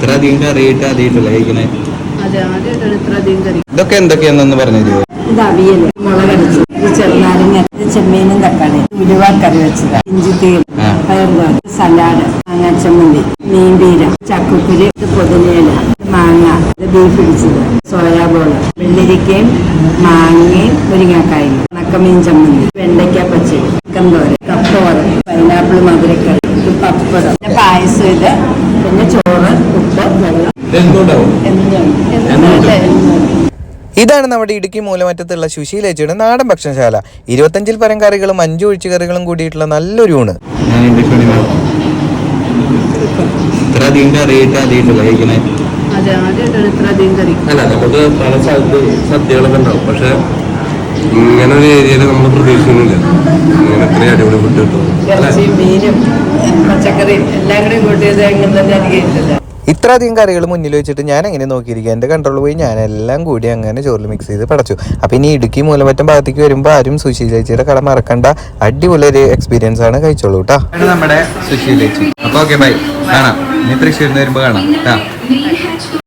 ഇത്ര അധികം കറിയിട്ട് ആദ്യമായിട്ടല്ലേ കഴിക്കണേ? അതെ ആദ്യമായിട്ടാണ് ഇത്ര അധികം കറി. ഇതൊക്കെ എന്തൊക്കെയാണെന്ന് പറഞ്ഞു തരുമോ ഇത് അവിയൽ മുളകടിച്ചു ചെറുനാരങ്ങ ചെമ്മീനും തക്കാളി ഉലുവ കറി വെച്ചത് ഇഞ്ചിത്തീൽ. പയറുതോര സലാഡ് മാങ്ങ ചമ്മന്തി മീൻപീര ചക്കുക്കുരു ഇത് മാങ്ങ ഇത് ബീഫ് പിടിച്ചത് സോയാബോൾ വെള്ളരിക്കയും മാങ്ങയും മുരിങ്ങാക്കായും ഉണക്കമീൻ ചമ്മന്തി വെണ്ടയ്ക്ക പച്ചടി ചിക്കൻ തോര കപ്പോറ് പൈനാപ്പിൾ മധുരക്കറി പപ്പടം പിന്നെ പായസം ഇത് പിന്നെ ചോറ്. ഇതാണ് നമ്മുടെ ഇടുക്കി മൂലമറ്റത്തുള്ള സുശീലേച്ചിയുടെ നാടൻ ഭക്ഷണശാല. ഇരുപത്തഞ്ചിൽ പരം കറികളും അഞ്ചു ഒഴിച്ചുകറികളും കൂടിയിട്ടുള്ള നല്ലൊരു ഊണ്. അധികം അല്ല നമുക്ക് പല സ്ഥലത്ത് സദ്യകളൊക്കെ ഉണ്ടാവും. പക്ഷെ ഇങ്ങനെ ഒരു ഏരിയയിൽ നമ്മൾ പ്രതീക്ഷിക്കുന്നില്ല. ഇങ്ങനെ ഇത്രയും അടിപൊളി ഫുഡ് കിട്ടും. അല്ലേ? മീനും പച്ചക്കറിയും എല്ലാം കൂടെ കൂട്ടിയത് എങ്ങനെ തന്നെ അനുകരിച്ചില്ല ഇത്രയധികം കറികൾ മുന്നിൽ വെച്ചിട്ട് ഞാൻ എങ്ങനെ നോക്കിയിരിക്കുക? എന്റെ കൺട്രോൾ പോയി. ഞാനെല്ലാം കൂടി അങ്ങനെ ചോറിൽ മിക്സ് ചെയ്ത് പടച്ചു. അപ്പോൾ ഇനി ഇടുക്കി മൂലമറ്റം ഭാഗത്തേക്ക് വരുമ്പോൾ ആരും സുശീൽ ചേച്ചിയുടെ കട മറക്കണ്ട. അടിപൊളി ഒരു എക്സ്പീരിയൻസ് ആണ് കഴിച്ചോളൂ കേട്ടോ. നമ്മുടെ സുശീലേച്ചി അപ്പോൾ ഓക്കെ ബൈ കാണാം. ഇനി തൃശ്ശൂരിൽ നിന്ന് വരുമ്പോ കാണാം.